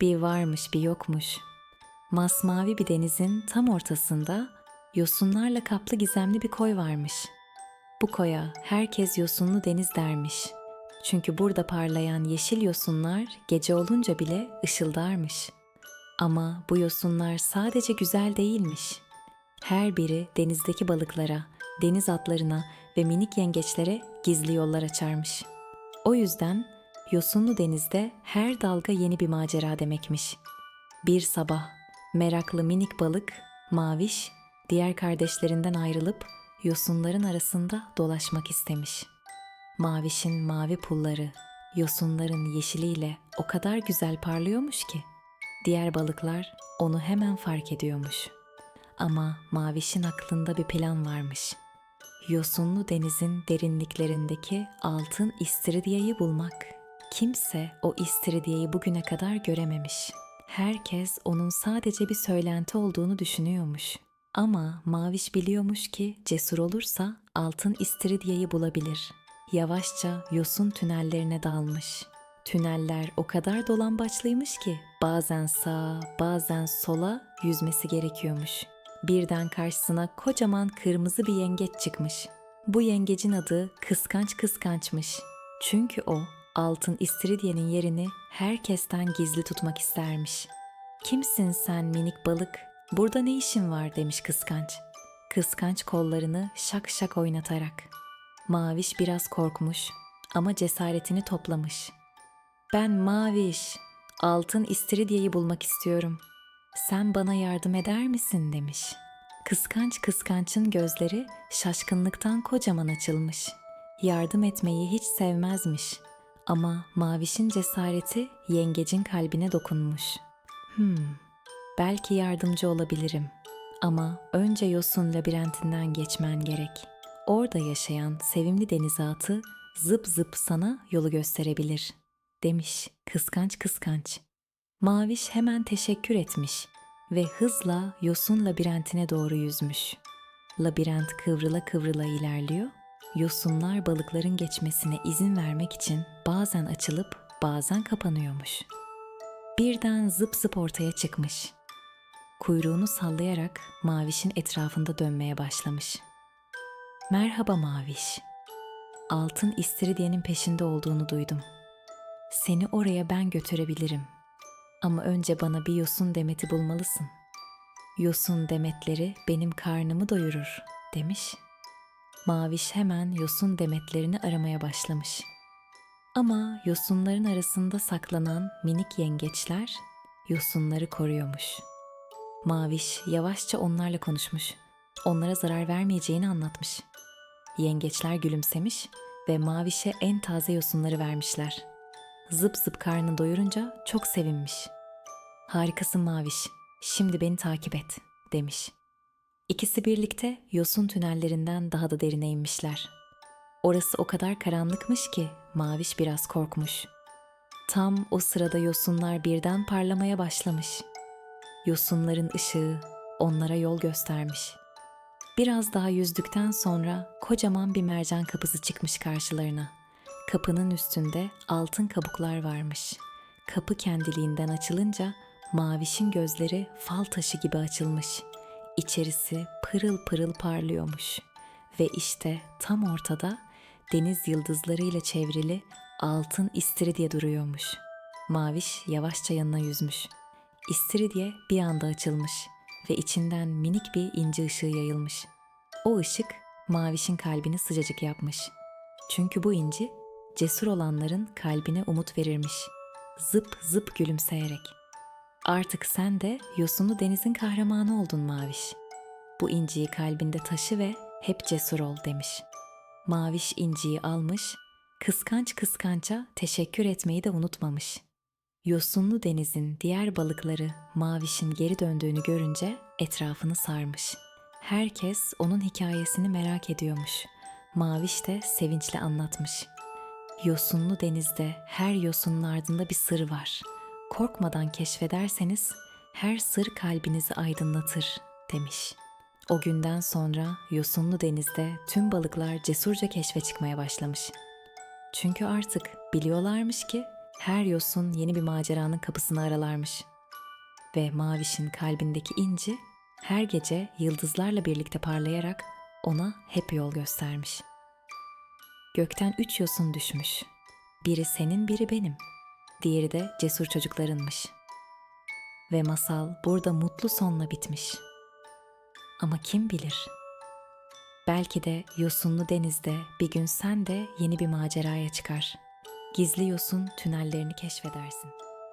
Bir varmış bir yokmuş. Masmavi bir denizin tam ortasında yosunlarla kaplı gizemli bir koy varmış. Bu koya herkes yosunlu deniz dermiş. Çünkü burada parlayan yeşil yosunlar gece olunca bile ışıldarmış. Ama bu yosunlar sadece güzel değilmiş. Her biri denizdeki balıklara, deniz atlarına ve minik yengeçlere gizli yollar açarmış. O yüzden yosunlu denizde her dalga yeni bir macera demekmiş. Bir sabah meraklı minik balık Maviş diğer kardeşlerinden ayrılıp yosunların arasında dolaşmak istemiş. Maviş'in mavi pulları yosunların yeşiliyle o kadar güzel parlıyormuş ki diğer balıklar onu hemen fark ediyormuş. Ama Maviş'in aklında bir plan varmış. Yosunlu denizin derinliklerindeki altın istiridyeyi bulmak. Kimse o istiridyeyi bugüne kadar görememiş. Herkes onun sadece bir söylenti olduğunu düşünüyormuş. Ama Maviş biliyormuş ki cesur olursa altın istiridyeyi bulabilir. Yavaşça yosun tünellerine dalmış. Tüneller o kadar dolambaçlıymış ki bazen sağa, bazen sola yüzmesi gerekiyormuş. Birden karşısına kocaman kırmızı bir yengeç çıkmış. Bu yengecin adı Kıskanç Kıskançmış. Çünkü o altın istiridyenin yerini herkesten gizli tutmak istermiş. Kimsin sen minik balık? Burada ne işin var demiş kıskanç. Kıskanç kollarını şak şak oynatarak. Maviş biraz korkmuş ama cesaretini toplamış. Ben Maviş, altın istiridyeyi bulmak istiyorum. Sen bana yardım eder misin demiş. Kıskanç kıskançın gözleri şaşkınlıktan kocaman açılmış. Yardım etmeyi hiç sevmezmiş. Ama Maviş'in cesareti yengecin kalbine dokunmuş. Hmm, belki yardımcı olabilirim. Ama önce yosun labirentinden geçmen gerek. Orada yaşayan sevimli denizatı zıp zıp sana yolu gösterebilir, demiş kıskanç kıskanç. Maviş hemen teşekkür etmiş ve hızla yosun labirentine doğru yüzmüş. Labirent kıvrıla kıvrıla ilerliyor. Yosunlar balıkların geçmesine izin vermek için bazen açılıp bazen kapanıyormuş. Birden zıp zıp ortaya çıkmış. Kuyruğunu sallayarak Maviş'in etrafında dönmeye başlamış. Merhaba Maviş. Altın istiridyenin peşinde olduğunu duydum. Seni oraya ben götürebilirim. Ama önce bana bir yosun demeti bulmalısın. Yosun demetleri benim karnımı doyurur, demiş. Maviş hemen yosun demetlerini aramaya başlamış. Ama yosunların arasında saklanan minik yengeçler yosunları koruyormuş. Maviş yavaşça onlarla konuşmuş. Onlara zarar vermeyeceğini anlatmış. Yengeçler gülümsemiş ve Maviş'e en taze yosunları vermişler. Zıp zıp karnını doyurunca çok sevinmiş. Harikasın Maviş, şimdi beni takip et, demiş. İkisi birlikte yosun tünellerinden daha da derine inmişler. Orası o kadar karanlıkmış ki Maviş biraz korkmuş. Tam o sırada yosunlar birden parlamaya başlamış. Yosunların ışığı onlara yol göstermiş. Biraz daha yüzdükten sonra kocaman bir mercan kapısı çıkmış karşılarına. Kapının üstünde altın kabuklar varmış. Kapı kendiliğinden açılınca Maviş'in gözleri fal taşı gibi açılmış. İçerisi pırıl pırıl parlıyormuş. Ve işte tam ortada deniz yıldızlarıyla çevrili altın istiridye duruyormuş. Maviş yavaşça yanına yüzmüş. İstiridye bir anda açılmış ve içinden minik bir ince ışığı yayılmış. O ışık Maviş'in kalbini sıcacık yapmış. Çünkü bu inci cesur olanların kalbine umut verirmiş. Zıp zıp gülümseyerek. Artık sen de yosunlu denizin kahramanı oldun Maviş. Bu inciyi kalbinde taşı ve hep cesur ol demiş. Maviş inciyi almış, kıskanç kıskança teşekkür etmeyi de unutmamış. Yosunlu denizin diğer balıkları Maviş'in geri döndüğünü görünce etrafını sarmış. Herkes onun hikayesini merak ediyormuş. Maviş de sevinçle anlatmış. Yosunlu denizde her yosunun ardında bir sır var. Korkmadan keşfederseniz her sır kalbinizi aydınlatır demiş. O günden sonra yosunlu denizde tüm balıklar cesurca keşfe çıkmaya başlamış. Çünkü artık biliyorlarmış ki her yosun yeni bir maceranın kapısını aralarmış. Ve Maviş'in kalbindeki inci her gece yıldızlarla birlikte parlayarak ona hep yol göstermiş. Gökten üç yosun düşmüş. Biri senin, biri benim. Diğeri de cesur çocuklarınmış. Ve masal burada mutlu sonla bitmiş. Ama kim bilir? Belki de yosunlu denizde bir gün sen de yeni bir maceraya çıkar. Gizli yosun tünellerini keşfedersin.